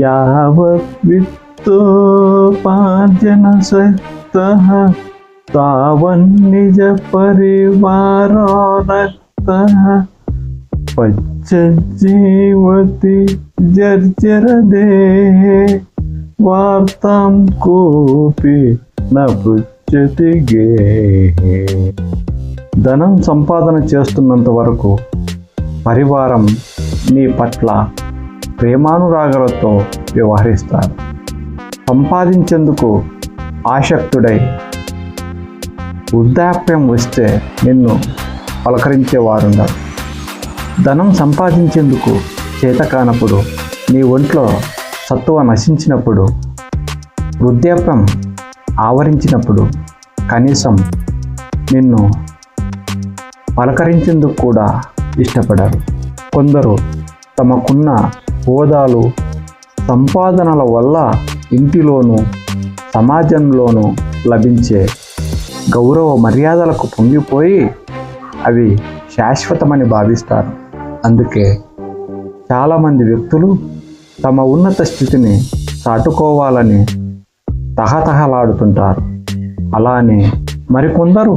యావత్ విత్తోపార్జన సక్తః తావన్నిజ పరివారో రక్తః పచ్చజీవతి జర్జర దేహే వార్తాం కోపి న పృచ్చతి ధనం సంపాదన చేస్తున్నంత వరకు పరివారం నీ పట్ల ప్రేమానురాగాలతో వ్యవహరిస్తారు. సంపాదించేందుకు ఆసక్తుడై వృద్ధాప్యం వస్తే నిన్ను పలకరించేవారున్నారు ధనం సంపాదించేందుకు చేత కానప్పుడు నీ ఒంట్లో సత్తువ నశించినప్పుడు వృద్ధాప్యం ఆవరించినప్పుడు కనీసం నిన్ను పలకరించేందుకు కూడా ఇష్టపడరు. కొందరు తమకున్న హోదాలు సంపాదనల వల్ల ఇంటిలోనూ సమాజంలోనూ లభించే గౌరవ మర్యాదలకు పొంగిపోయి అవి శాశ్వతమని భావిస్తారు. అందుకే చాలామంది వ్యక్తులు తమ ఉన్నత స్థితిని చాటుకోవాలని తహతహలాడుతుంటారు. అలానే మరికొందరు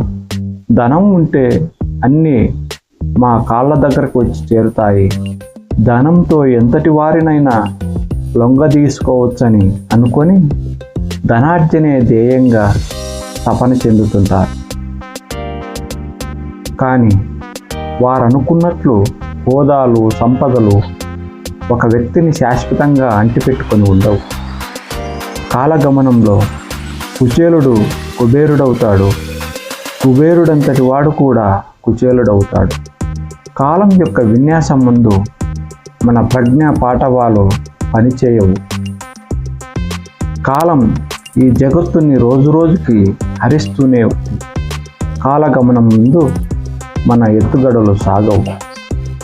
ధనం ఉంటే అన్నీ మా కాళ్ళ దగ్గరకు వచ్చి చేరుతాయి. ధనంతో ఎంతటి వారినైనా లొంగ తీసుకోవచ్చని అనుకొని ధనార్జనే ధ్యేయంగా తపన చెందుతుంటారు. కానీ వారు అనుకున్నట్లు హోదాలు సంపదలు ఒక వ్యక్తిని శాశ్వతంగా అంటిపెట్టుకొని ఉండవు. కాలగమనంలో కుచేలుడు కుబేరుడవుతాడు. కుబేరుడంతటి వాడు కూడా కుచేలుడవుతాడు. కాలం యొక్క విన్యాసం ముందు మన ప్రజ్ఞ పాఠవాలు పనిచేయవు. కాలం ఈ జగత్తుని రోజు రోజుకి హరిస్తూనే ఉంది. కాలగమనం ముందు మన ఎత్తుగడలు సాగవు.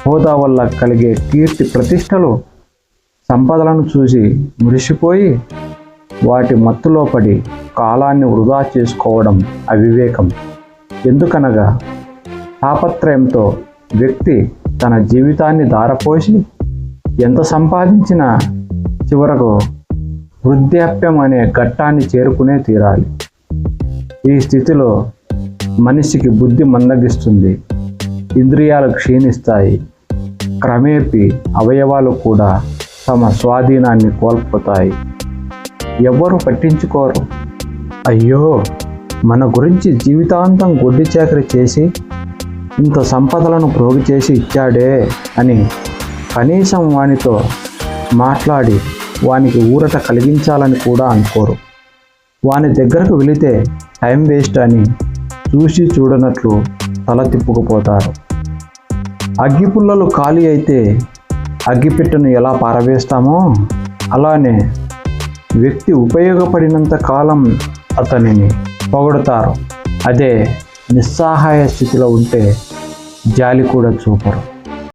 హోదా వల్ల కలిగే కీర్తి ప్రతిష్టలు సంపదలను చూసి మురిసిపోయి వాటి మత్తులో పడి కాలాన్ని వృధా చేసుకోవడం అవివేకం. ఎందుకనగా తాపత్రయంతో వ్యక్తి తన జీవితాన్ని దారపోసి ఎంత సంపాదించినా చివరకు వృద్ధాప్యం అనే ఘట్టాన్ని చేరుకునే తీరాలి. ఈ స్థితిలో మనిషికి బుద్ధి మందగిస్తుంది. ఇంద్రియాలు క్షీణిస్తాయి. క్రమేపీ అవయవాలు కూడా తమ స్వాధీనాన్ని కోల్పోతాయి. ఎవ్వరు పట్టించుకోరు. అయ్యో! మన గురించి జీవితాంతం గొడ్డి చాకరి చేసి ఇంత సంపదలను ప్రోగు చేసి ఇచ్చాడే అని కనీసం వానితో మాట్లాడి వానికి ఊరట కలిగించాలని కూడా అనుకోరు. వాని దగ్గరకు వెళితే టైం వేస్ట్ అని చూసి చూడనట్లు తల తిప్పుకుపోతారు. అగ్గిపుల్లలు ఖాళీ అయితే అగ్గిపెట్టెను ఎలా పారవేస్తామో అలానే వ్యక్తి ఉపయోగపడినంత కాలం అతనిని పొగడుతారు. అదే నిస్సహాయ స్థితిలో ఉంటే జాలి కూడా చూపరు.